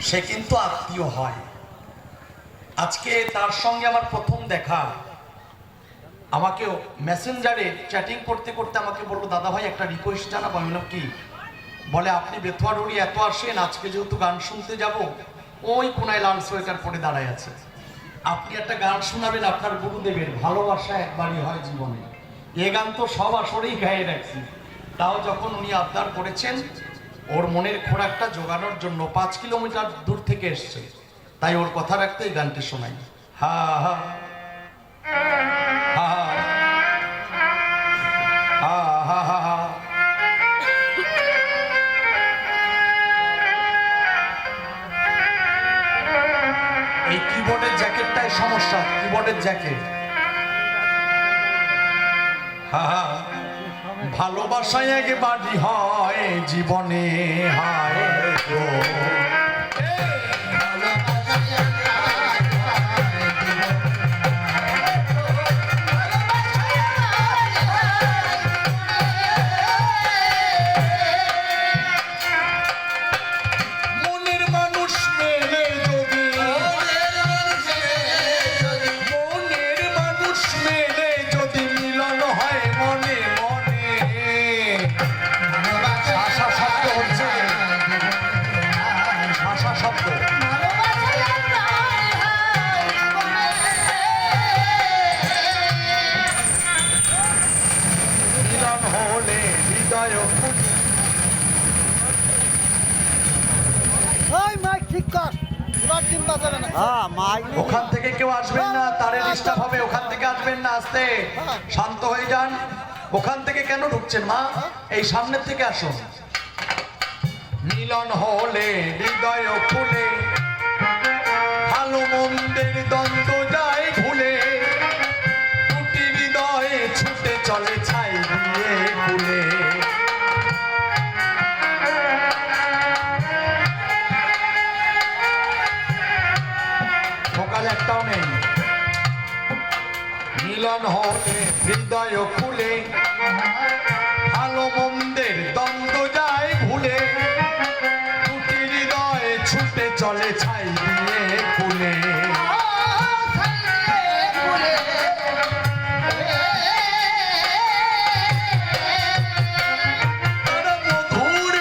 সে কিন্তু আত্মীয় হয়। আজকে তার সঙ্গে আমার প্রথম দেখা। আমাকে মেসেঞ্জারে চ্যাটিং করতে করতে আমাকে বলল, দাদা ভাই, একটা রিকোয়েস্ট জানাব। আমি বললাম, কি? বলে, আপনি বেথুয়ারুড়ি এত আসেন, আজকে যেহেতু গান শুনতে যাব, ওই কোনায় লাল সোয়েটার পরে দাঁড়ায় আছে। আপনি একটা গান শোনাবেন, আপনার গুরুদেবের ভালোবাসা একবারই হয় জীবনে। এ গান তো সব আসরেই গায়ে রাখছি তাও যখন উনি আবদার করেছেন ওর মনের খোরাকটা জোগানোর জন্য পাঁচ কিলোমিটার দূর থেকে এসছে। তাই ওর কথা রাখতে এই গানটি শোনাই। হা হা এই কিবোর্ডের জ্যাকেটটাই সমস্যা কিবোর্ডের জ্যাকেট হা হা। ভালোবাসায় এক হয় জীবনে হায় হৃদয় মাইক ঠিক কর। এবার টিম বাজাবে না। হ্যাঁ মাইক ওখান থেকে কেউ আসবেন না তারে ডিস্টার্ব হবে ওখান থেকে আসবেন না আসতে। শান্ত হয়ে যান। ওখান থেকে কেন ঢুকছেন মা? এই সামনের থেকে আসুন। মিলন হলে হৃদয় ফুলে ভালো মন্দের দ্বন্দ্ব যায় ভুলে। নেই মিলন হলে হৃদয় খুলে ভালো মন্দের দ্বন্দ্ব যায় ভুলে। ছুটে চলে ছাই মধুর দুলে তারা মধুর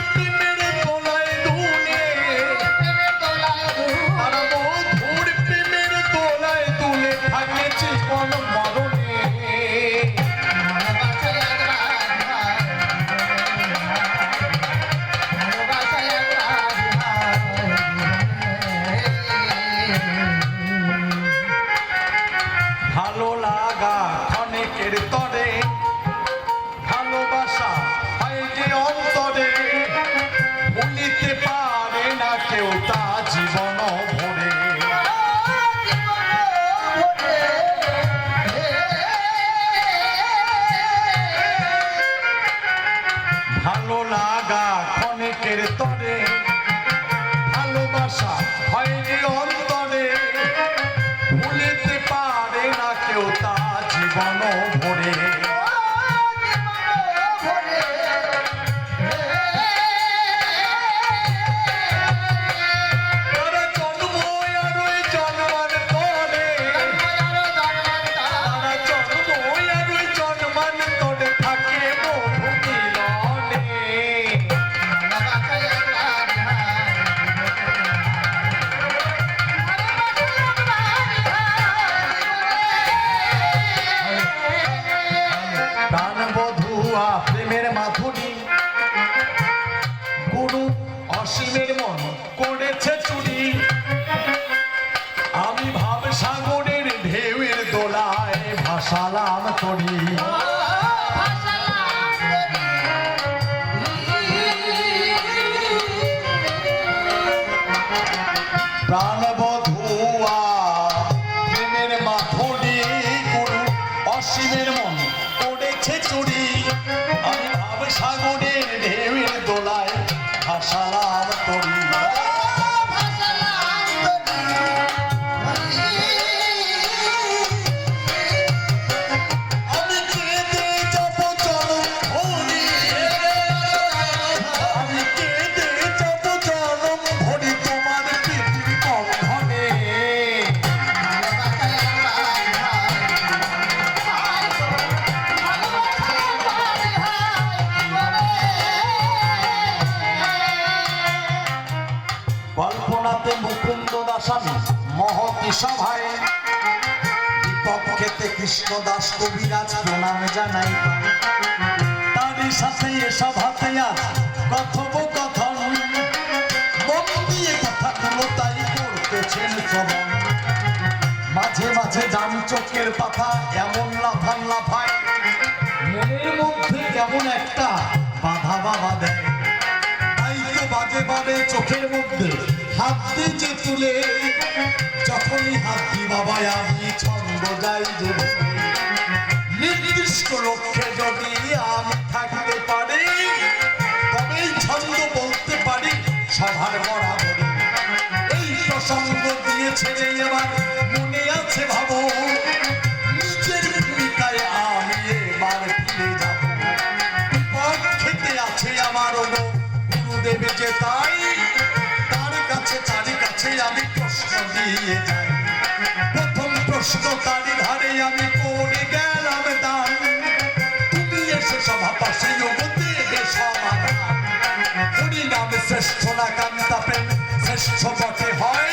ভালোবাসা হয় যে অন্তরে ভুলিতে পারে না কেউ তা। ক্ষণিকের তরে প্রেমের মাধুরী। গুরু অসীমের মন করেছে চুরি। আমি ভাব সাগরের সভায় বিপক্ষেতে কৃষ্ণ দাস কবিরাজ প্রণাম জানাই। তারই সাথে কথাগুলো তাই করতেছেন শ্রবণ মাঝে মাঝে জাম চোখের পাতা এমন লাফান লাফায়। মনের মধ্যে কেমন একটা বাধা বাধা দেয়। তাই তো বাজে বাজে চোখের মধ্যে হাত দিয়ে তুলে। যখনই হাতি বাবা আমি ছন্দ যাই যে নির্দিষ্ট লক্ষ্যে যদি আমি থাকতে পারি, তবেই ছন্দ বলতে পারি সভার বরাবরে এই প্রসঙ্গ দিয়েছে এবার মনে আছে ভাবো, নিজের ভূমিকায় আমি এবার ফিরে যাব। পথ খেতে আছে আমার গুরুদেব যে তাই প্রশ্ন যায় প্রথম প্রশ্ন তার ধারে আমি করে গেলাম দান তুমি এসে সভা পাশে দেবে সমাধান। হরি শ্রেষ্ঠ না কান্তা প্রেম শ্রেষ্ঠ পথে হয়